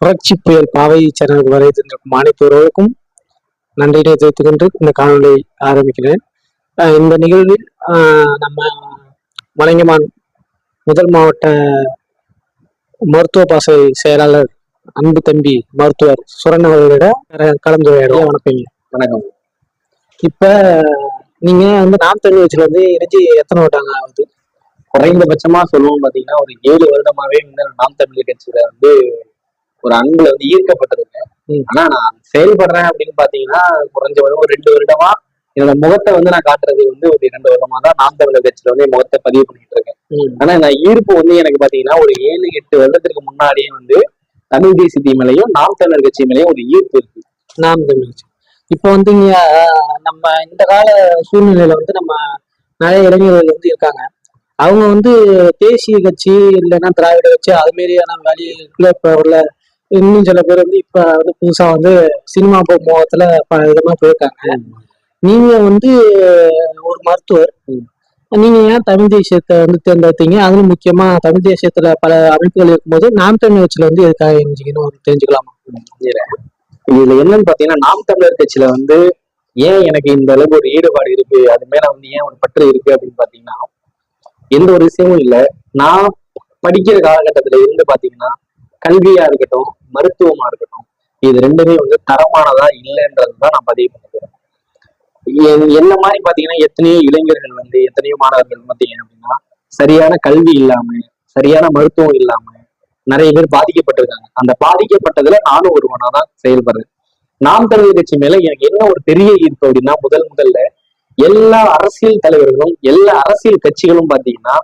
புரட்சி புயல் பாவை சேனலுக்கு வரை சென்றிருக்கும் அனைத்துவர்களுக்கும் நன்றியை தெரிவித்துக் கொண்டு இந்த காணொலியை ஆரம்பிக்கிறேன். இந்த நிகழ்வில் நம்ம மலைங்கமான் முதல் மாவட்ட மருத்துவ பாசை செயலாளர் அன்பு தம்பி மருத்துவர் சுரண் அவர்களிட கலந்துரையாடுவோம் வணக்கங்க வணக்கம். இப்ப நீங்க வந்து நாம் தமிழ் வச்சுல வந்து இணைஞ்சு எத்தனை வருடாங்க ஆகுது? குறைந்தபட்சமா சொல்லுவோம் பாத்தீங்கன்னா ஒரு ஏழு வருடமாவே நாம் தமிழர் கட்சியில வந்து ஒரு அன்புல வந்து ஈர்க்கப்பட்டிருக்கேன். ஆனா நான் செயல்படுறேன் அப்படின்னு பாத்தீங்கன்னா குறைஞ்ச ஒரு ரெண்டு வருடமா என்னோட முகத்தை வந்து நான் காட்டுறது வந்து ஒரு இரண்டு வருடமா தான் நாம் தமிழர் கட்சியில வந்து முகத்தை பதிவு பண்ணிட்டு இருக்கேன். ஆனா இந்த ஈர்ப்பு வந்து எனக்கு பாத்தீங்கன்னா ஒரு ஏழு எட்டு வருடத்திற்கு முன்னாடியே வந்து தமிழ் தேசிய மேலையும் நாம் தமிழர் கட்சி மேலையும் ஒரு ஈர்ப்பு இருக்கு. நாம் தமிழ் இப்போ வந்து நம்ம இந்த கால சூழ்நிலையில வந்து நம்ம நிறைய இளைஞர்கள் வந்து இருக்காங்க. அவங்க வந்து தேசிய கட்சி இல்லைன்னா திராவிட கட்சி அது மாதிரியான வேலைகளுக்குள்ள இப்ப உள்ள இன்னும் சில பேர் வந்து இப்ப வந்து புதுசா வந்து சினிமா முகத்துல பல விதமா போயிருக்காங்க. நீங்க வந்து ஒரு மருத்துவர். நீங்க ஏன் தமிழ் தேசியத்தை வந்து தேர்ந்தெடுத்தீங்க? அதுவும் முக்கியமா தமிழ் தேசியத்துல பல அமைப்புகள் இருக்கும்போது நாம் தமிழ் கட்சியில வந்து எதுக்காக இணைஞ்சிக்கணும் ஒரு தெரிஞ்சுக்கலாமா? இதுல என்னன்னு பாத்தீங்கன்னா நாம் தமிழர் கட்சியில வந்து ஏன் எனக்கு இந்த அளவுக்கு ஒரு ஈடுபாடு இருக்கு? அது மேல வந்து ஏன் ஒரு பற்று இருக்கு அப்படின்னு பாத்தீங்கன்னா எந்த ஒரு விஷயமும் இல்ல. நான் படிக்கிற காலகட்டத்துல இருந்து பாத்தீங்கன்னா கல்வியா இருக்கட்டும் மருத்துவமா இருக்கட்டும். இது ரெண்டுமே வந்து தரமானதா இல்லைன்றது தான் நான் பதிவு பண்ணிக்கிறேன் என்ன மாதிரி பாத்தீங்கன்னா எத்தனையோ இளைஞர்கள் வந்து எத்தனையோ மாணவர்கள் பார்த்தீங்க அப்படின்னா சரியான கல்வி இல்லாம சரியான மருத்துவம் இல்லாம நிறைய பேர் பாதிக்கப்பட்டிருக்காங்க. அந்த பாதிக்கப்பட்டதுல நானும் ஒருவனா தான் செயல்படுறேன். நாம் தமிழர் கட்சி மேல எனக்கு என்ன ஒரு பெரிய ஈர்ப்பு அப்படின்னா முதல் முதல்ல எல்லா அரசியல் தலைவர்களும் எல்லா அரசியல் கட்சிகளும் பாத்தீங்கன்னா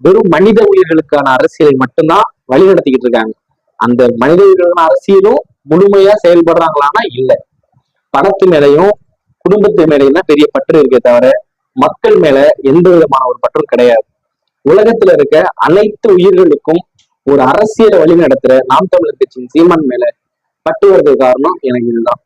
வெறும் மனித உயிர்களுக்கான அரசியலை மட்டும்தான் வழிநடத்திக்கிட்டு இருக்காங்க. அந்த மனித உயிர்களுக்கான அரசியலும் முழுமையா செயல்படுறாங்களான்னா இல்ல. பணத்து மேலையும் குடும்பத்து மேலையும் தான் பெரிய பற்று இருக்கே தவிர மக்கள் மேல எந்த விதமான ஒரு பற்றும் கிடையாது. உலகத்துல இருக்க அனைத்து உயிர்களுக்கும் ஒரு அரசியலை வழி நடத்துற நாம் தமிழர் கட்சியின் சீமான் மேல பட்டு வருது காரணம் எனக்கு இதுதான்.